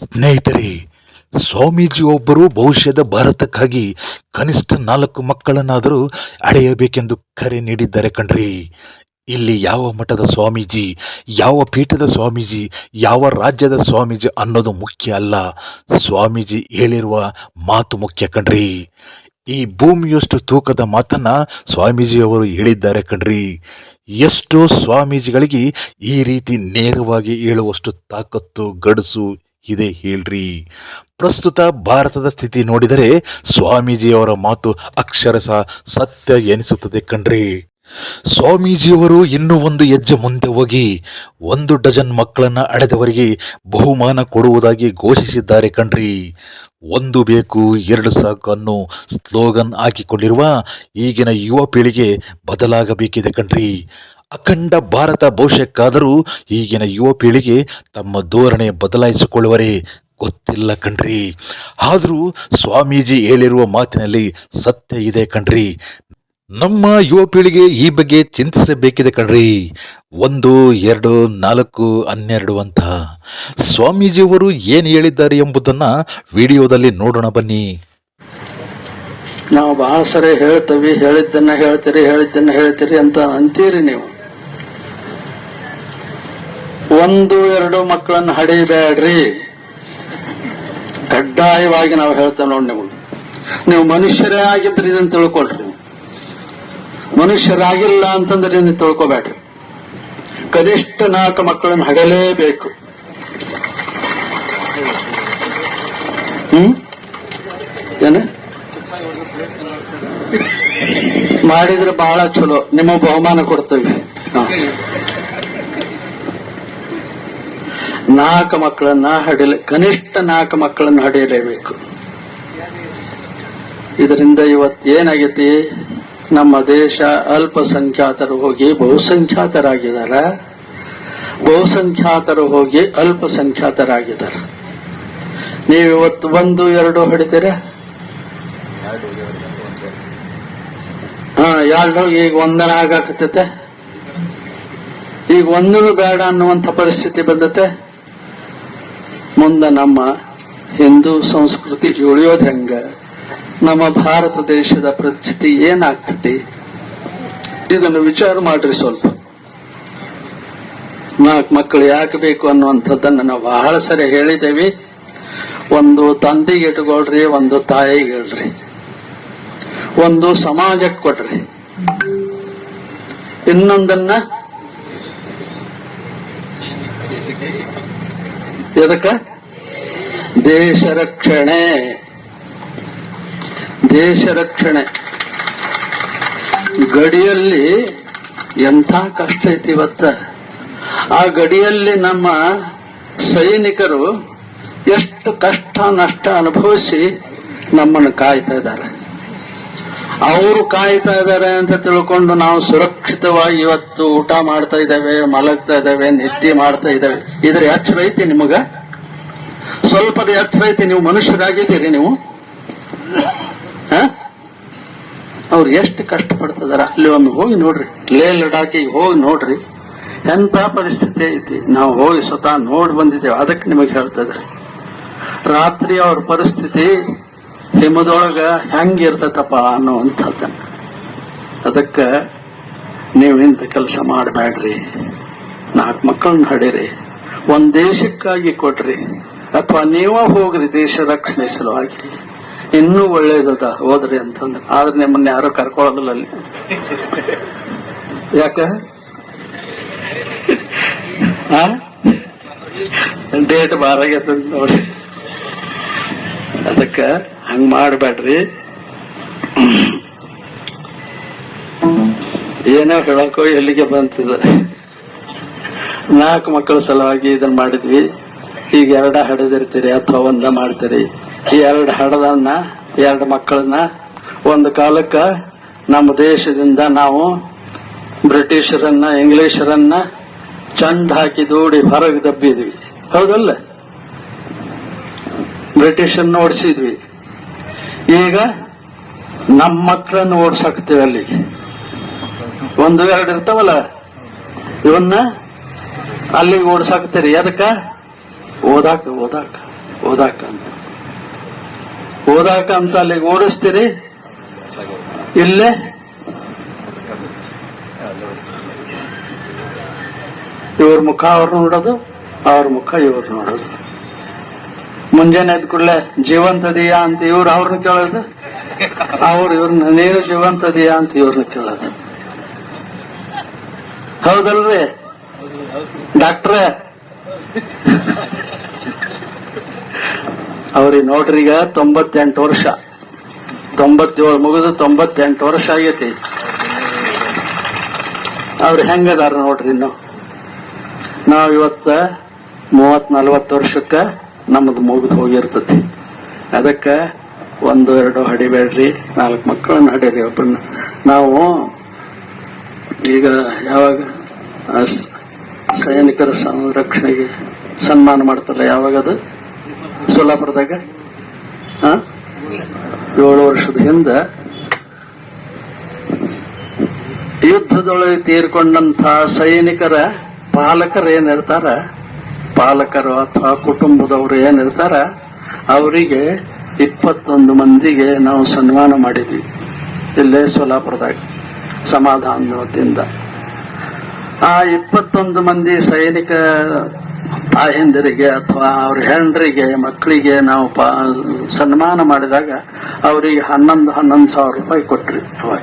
ಸ್ನೇಹಿತರೆ, ಸ್ವಾಮೀಜಿ ಒಬ್ಬರು ಭವಿಷ್ಯದ ಭಾರತಕ್ಕಾಗಿ ಕನಿಷ್ಠ ನಾಲ್ಕು ಮಕ್ಕಳನ್ನಾದರೂ ಅಡೆಯಬೇಕೆಂದು ಕರೆ ನೀಡಿದ್ದಾರೆ ಕಣ್ರಿ. ಇಲ್ಲಿ ಯಾವ ಮಠದ ಸ್ವಾಮೀಜಿ, ಯಾವ ಪೀಠದ ಸ್ವಾಮೀಜಿ, ಯಾವ ರಾಜ್ಯದ ಸ್ವಾಮೀಜಿ ಅನ್ನೋದು ಮುಖ್ಯ ಅಲ್ಲ. ಸ್ವಾಮೀಜಿ ಹೇಳಿರುವ ಮಾತು ಮುಖ್ಯ ಕಣ್ರಿ. ಈ ಭೂಮಿಯಷ್ಟು ತೂಕದ ಮಾತನ್ನ ಸ್ವಾಮೀಜಿಯವರು ಹೇಳಿದ್ದಾರೆ ಕಣ್ರಿ. ಎಷ್ಟೋ ಸ್ವಾಮೀಜಿಗಳಿಗೆ ಈ ರೀತಿ ನೇರವಾಗಿ ಹೇಳುವಷ್ಟು ತಾಕತ್ತು, ಗಡಸು ಇದೆ ಹೇಳ್ರಿ. ಪ್ರಸ್ತುತ ಭಾರತದ ಸ್ಥಿತಿ ನೋಡಿದರೆ ಸ್ವಾಮೀಜಿಯವರ ಮಾತು ಅಕ್ಷರಶಃ ಸತ್ಯ ಎನಿಸುತ್ತದೆ ಕಣ್ರಿ. ಸ್ವಾಮೀಜಿಯವರು ಇನ್ನೂ ಒಂದು ಹೆಜ್ಜೆ ಮುಂದೆ ಹೋಗಿ ಒಂದು ಡಜನ್ ಮಕ್ಕಳನ್ನ ಅಡೆದವರಿಗೆ ಬಹುಮಾನ ಕೊಡುವುದಾಗಿ ಘೋಷಿಸಿದ್ದಾರೆ ಕಣ್ರಿ. ಒಂದು ಬೇಕು, ಎರಡು ಸಾಕು ಅನ್ನೋ ಸ್ಲೋಗನ್ ಹಾಕಿಕೊಂಡಿರುವ ಈಗಿನ ಯುವ ಪೀಳಿಗೆ ಬದಲಾಗಬೇಕಿದೆ ಕಣ್ರಿ. ಅಖಂಡ ಭಾರತ ಭವಿಷ್ಯಕ್ಕಾದರೂ ಈಗಿನ ಯುವ ಪೀಳಿಗೆ ತಮ್ಮ ಧೋರಣೆ ಬದಲಾಯಿಸಿಕೊಳ್ಳುವರೇ ಗೊತ್ತಿಲ್ಲ ಕಣ್ರಿ. ಆದರೂ ಸ್ವಾಮೀಜಿ ಹೇಳಿರುವ ಮಾತಿನಲ್ಲಿ ಸತ್ಯ ಇದೆ ಕಣ್ರಿ. ನಮ್ಮ ಯುವ ಪೀಳಿಗೆ ಈ ಬಗ್ಗೆ ಚಿಂತಿಸಬೇಕಿದೆ ಕಣ್ರಿ. ಒಂದು, ಎರಡು, ನಾಲ್ಕು, ಹನ್ನೆರಡು ಅಂತ. ಸ್ವಾಮೀಜಿಯವರು ಏನು ಹೇಳಿದ್ದಾರೆ ಎಂಬುದನ್ನು ವಿಡಿಯೋದಲ್ಲಿ ನೋಡೋಣ ಬನ್ನಿ. ನಾವು ಬಹಳ ಸರಿ ಹೇಳ್ತೀವಿ, ಹೇಳಿದ್ದನ್ನ ಹೇಳ್ತೀರಿ ಹೇಳಿದ್ದನ್ನ ಹೇಳ್ತೀರಿ ಅಂತ ಅಂತೀರಿ ನೀವು. ಒಂದು, ಎರಡು ಮಕ್ಕಳನ್ನ ಹಡಿಬೇಡ್ರಿ. ಕಡ್ಡಾಯವಾಗಿ ನಾವು ಹೇಳ್ತೇವೆ ನೋಡಿ ನಿಮಗೆ. ನೀವು ಮನುಷ್ಯರೇ ಆಗಿದ್ರೆ ಇದನ್ನು ತಿಳ್ಕೊಳ್ರಿ. ನೀವು ಮನುಷ್ಯರಾಗಿಲ್ಲ ಅಂತಂದ್ರೆ ನೀನು ತಿಳ್ಕೊಬೇಡ್ರಿ. ಕನಿಷ್ಠ ನಾಲ್ಕು ಮಕ್ಕಳನ್ನು ಹಡಲೇಬೇಕು. ಹ್ಮ್? ಏನ? ಮಾಡಿದ್ರೆ ಬಹಳ ಚಲೋ. ನಿಮ್ಮ ಬಹುಮಾನ ಕೊಡ್ತೇವೆ. ನಾಲ್ಕು ಮಕ್ಕಳನ್ನ ಹಡಿಲೆ ಕನಿಷ್ಠ ನಾಲ್ಕು ಮಕ್ಕಳನ್ನ ಹಡಿಯಲೇಬೇಕು. ಇದರಿಂದ ಇವತ್ತು ಏನಾಗೈತಿ? ನಮ್ಮ ದೇಶ ಅಲ್ಪಸಂಖ್ಯಾತರು ಹೋಗಿ ಬಹುಸಂಖ್ಯಾತರಾಗಿದ್ದಾರೆ. ಬಹುಸಂಖ್ಯಾತರು ಹೋಗಿ ಅಲ್ಪಸಂಖ್ಯಾತರಾಗಿದ್ದಾರೆ. ನೀವು ಇವತ್ತು ಒಂದು, ಎರಡು ಹೊಡಿತೀರ? ಹಾ, ಎರಡು, ಈಗ ಒಂದನ ಆಗಾಕತ್ತೈತೆ ಈಗ ಒಂದನು ಬೇಡ ಅನ್ನುವಂಥ ಪರಿಸ್ಥಿತಿ ಬಂದತೆ. ಮುಂದೆ ನಮ್ಮ ಹಿಂದೂ ಸಂಸ್ಕೃತಿ ಉಳಿಯೋದು ಹೆಂಗ? ನಮ್ಮ ಭಾರತ ದೇಶದ ಪರಿಸ್ಥಿತಿ ಏನಾಗ್ತತಿ ಇದನ್ನು ವಿಚಾರ ಮಾಡ್ರಿ ಸ್ವಲ್ಪ. ನಾಲ್ಕು ಮಕ್ಕಳು ಯಾಕೆ ಬೇಕು ಅನ್ನುವಂಥದ್ದನ್ನು ನಾವು ಬಹಳ ಸರಿ ಹೇಳಿದ್ದೇವೆ. ಒಂದು ತಂದೆಗೆ ಇಟ್ಕೊಳ್ರಿ, ಒಂದು ತಾಯಿಗೆ ಹೇಳ್ರಿ. ಒಂದು ಸಮಾಜಕ್ಕೆ ಕೊಡ್ರಿ. ಇನ್ನೊಂದನ್ನ ಎದಕ್ಕ? ದೇಶ ರಕ್ಷಣೆ. ದೇಶ ರಕ್ಷಣೆ. ಗಡಿಯಲ್ಲಿ ಎಂಥ ಕಷ್ಟ ಐತಿ ಇವತ್ತ? ಆ ಗಡಿಯಲ್ಲಿ ನಮ್ಮ ಸೈನಿಕರು ಎಷ್ಟು ಕಷ್ಟ ನಷ್ಟ ಅನುಭವಿಸಿ ನಮ್ಮನ್ನು ಕಾಯ್ತಾ ಇದ್ದಾರೆ. ಅವರು ಕಾಯ್ತಾ ಇದ್ದಾರೆ ಅಂತ ತಿಳ್ಕೊಂಡು ನಾವು ಸುರಕ್ಷಿತವಾಗಿ ಇವತ್ತು ಊಟ ಮಾಡ್ತಾ ಇದ್ದೇವೆ, ಮಲಗ್ತಾ ಇದ್ದೇವೆ, ನಿದ್ದೆ ಮಾಡ್ತಾ ಇದ್ದೇವೆ. ಇದ್ರ ಎಚ್ಚರ ಐತಿ ನಿಮಗ? ಸ್ವಲ್ಪ ಎಚ್ಚರ ಐತಿ ನೀವು ಮನುಷ್ಯರಾಗಿದ್ದೀರಿ ನೀವು? ಅವ್ರು ಎಷ್ಟು ಕಷ್ಟ ಪಡ್ತಿದಾರ ಅಲ್ಲಿ ಒಂದು ಹೋಗಿ ನೋಡ್ರಿ. ಲೇ ಲಡಾಕಿ, ಹೋಗಿ ನೋಡ್ರಿ. ಎಂತ ಪರಿಸ್ಥಿತಿ ಐತಿ? ನಾವು ಹೋಗಿ ಸ್ವತಃ ನೋಡಿ ಬಂದಿದ್ದೇವೆ. ಅದಕ್ಕೆ ನಿಮಗೆ ಹೇಳ್ತಾ ಇದ್ದಾರೆ. ರಾತ್ರಿ ಅವ್ರ ಪರಿಸ್ಥಿತಿ ಹಿಮದೊಳಗ ಹೆಂಗಿರ್ತೈತಪ್ಪ ಅನ್ನುವಂಥದ್ದನ್ನ ಅದಕ್ಕೆ ನೀವು ಇಂಥ ಕೆಲಸ ಮಾಡಬೇಡ್ರಿ. ನಾಲ್ಕು ಮಕ್ಕಳನ್ನ ಹಡಿರಿ. ಒಂದ್ ದೇಶಕ್ಕಾಗಿ ಕೊಡ್ರಿ ಅಥವಾ ನೀವ ಹೋಗ್ರಿ ದೇಶ ರಕ್ಷಣೆ ಸಲುವಾಗಿ. ಇನ್ನೂ ಒಳ್ಳೇದದ ಹೋದ್ರಿ ಅಂತಂದ್ರೆ. ಆದ್ರೆ ನಿಮ್ಮನ್ನ ಯಾರು ಕರ್ಕೊಳ್ಳೋದಿಲ್ಲ ಅಲ್ಲಿ. ಯಾಕ? ಡೇಟ್ ಬಾರಾಗೈತಂತ ನೋಡಿ. ಅದಕ್ಕ ಹಂಗ ಮಾಡಬೇಡ್ರಿ. ಏನೋ ಹೇಳಕ್ಕೋ ಎಲ್ಲಿಗೆ ಬಂತದ. ನಾಲ್ಕು ಮಕ್ಕಳ ಸಲುವಾಗಿ ಇದನ್ನ ಮಾಡಿದ್ವಿ. ಈಗ ಎರಡ ಹಡದಿರ್ತೀರಿ ಅಥವಾ ಒಂದ ಮಾಡ್ತೀರಿ. ಈ ಎರಡು ಹಡದನ್ನ, ಎರಡು ಮಕ್ಕಳನ್ನ ಒಂದು ಕಾಲಕ್ಕ ನಮ್ಮ ದೇಶದಿಂದ ನಾವು ಬ್ರಿಟಿಷರನ್ನ, ಇಂಗ್ಲಿಷರನ್ನ ಚಂಡ್ ಹಾಕಿ ದೂಡಿ ಹೊರಗೆ ದಬ್ಬಿದ್ವಿ. ಹೌದಲ್ಲ? ಬ್ರಿಟಿಷರನ್ನ ಓಡಿಸಿದ್ವಿ. ಈಗ ನಮ್ಮ ಮಕ್ಕಳನ್ನು ಓಡಿಸಾಕ್ತೇವೆ ಅಲ್ಲಿಗೆ. ಒಂದು, ಎರಡು ಇರ್ತಾವಲ್ಲ? ಇವನ್ನ ಅಲ್ಲಿಗೆ ಓಡಿಸಾಕ್ತೀರಿ ಅದಕ್ಕ ಓದಾಕ ಓದಾಕ ಓದಾಕ ಅಂತ. ಓದಾಕ ಅಂತ ಅಲ್ಲಿಗೆ ಓಡಿಸ್ತೀರಿ. ಇಲ್ಲೇ? ಇವ್ರ ಮುಖ ಅವ್ರು ನೋಡೋದು, ಅವ್ರ ಮುಖ ಇವ್ರು ನೋಡೋದು. ಮುಂಜಾನೆ ಎದ್ದ ಕೂಡಲೇ ಜೀವಂತದೀಯಾ ಅಂತ ಇವ್ರು ಅವ್ರನ್ನ ಕೇಳೋದು. ಅವ್ರು ಇವ್ರನ್ನ ನೀನು ಜೀವಂತದೀಯಾ ಅಂತ ಇವ್ರನ್ನ ಕೇಳೋದು. ಹೌದಲ್ರಿ? ಡಾಕ್ಟ್ರೇ? ಅವ್ರಿಗೆ ನೋಡ್ರಿ ಈಗ ತೊಂಬತ್ತೆಂಟು ವರ್ಷ. ತೊಂಬತ್ತೇಳು, ಮುಗಿದು ತೊಂಬತ್ತೆಂಟು ವರ್ಷ ಆಗೈತಿ. ಅವ್ರು ಹೆಂಗದಾರ ನೋಡ್ರಿ ಇನ್ನು? ನಾವ್ ಇವತ್ತ ಮೂವತ್ ನಲ್ವತ್ತು ವರ್ಷಕ್ಕ ನಮ್ಮದು ಮುಗಿದು ಹೋಗಿರ್ತತಿ ಅದಕ್ಕ ಒಂದು, ಎರಡು ಹಡಿಬೇಡ್ರಿ ನಾಲ್ಕು ಮಕ್ಕಳನ್ನ ಹಡೀರಿ ಒಬ್ಬರನ್ನ ನಾವು ಈಗ ಯಾವಾಗ ಸೈನಿಕರ ಸಂರಕ್ಷಣೆಗೆ ಸನ್ಮಾನ ಮಾಡ್ತಲ್ಲ ಯಾವಾಗ ಅದು? ಸೋಲಾಪುರದಾಗ? ಏಳು ವರ್ಷದ ಹಿಂದೆ ಯುದ್ಧದೊಳಗೆ ತೀರ್ಕೊಂಡಂತ ಸೈನಿಕರ ಪಾಲಕರು ಏನಿರ್ತಾರ ಪಾಲಕರು ಅಥವಾ ಕುಟುಂಬದವರು ಏನಿರ್ತಾರ ಅವರಿಗೆ ಇಪ್ಪತ್ತೊಂದು ಮಂದಿಗೆ ನಾವು ಸನ್ಮಾನ ಮಾಡಿದ್ವಿ. ಇಲ್ಲೇ ಸೋಲಾಪುರದಾಗ ಸಮಾಧಾನ ವತಿಯಿಂದ ಆ ಇಪ್ಪತ್ತೊಂದು ಮಂದಿ ಸೈನಿಕ ತಾಯಂದಿರಿಗೆ ಅಥವಾ ಅವ್ರ ಹೆಂಡ್ರಿಗೆ, ಮಕ್ಕಳಿಗೆ ನಾವು ಪಾ, ಸನ್ಮಾನ ಮಾಡಿದಾಗ, ಅವರಿಗೆ ಹನ್ನೊಂದು ಹನ್ನೊಂದು ಸಾವಿರ ರೂಪಾಯಿ ಕೊಟ್ರಿ. ಅವಾಗ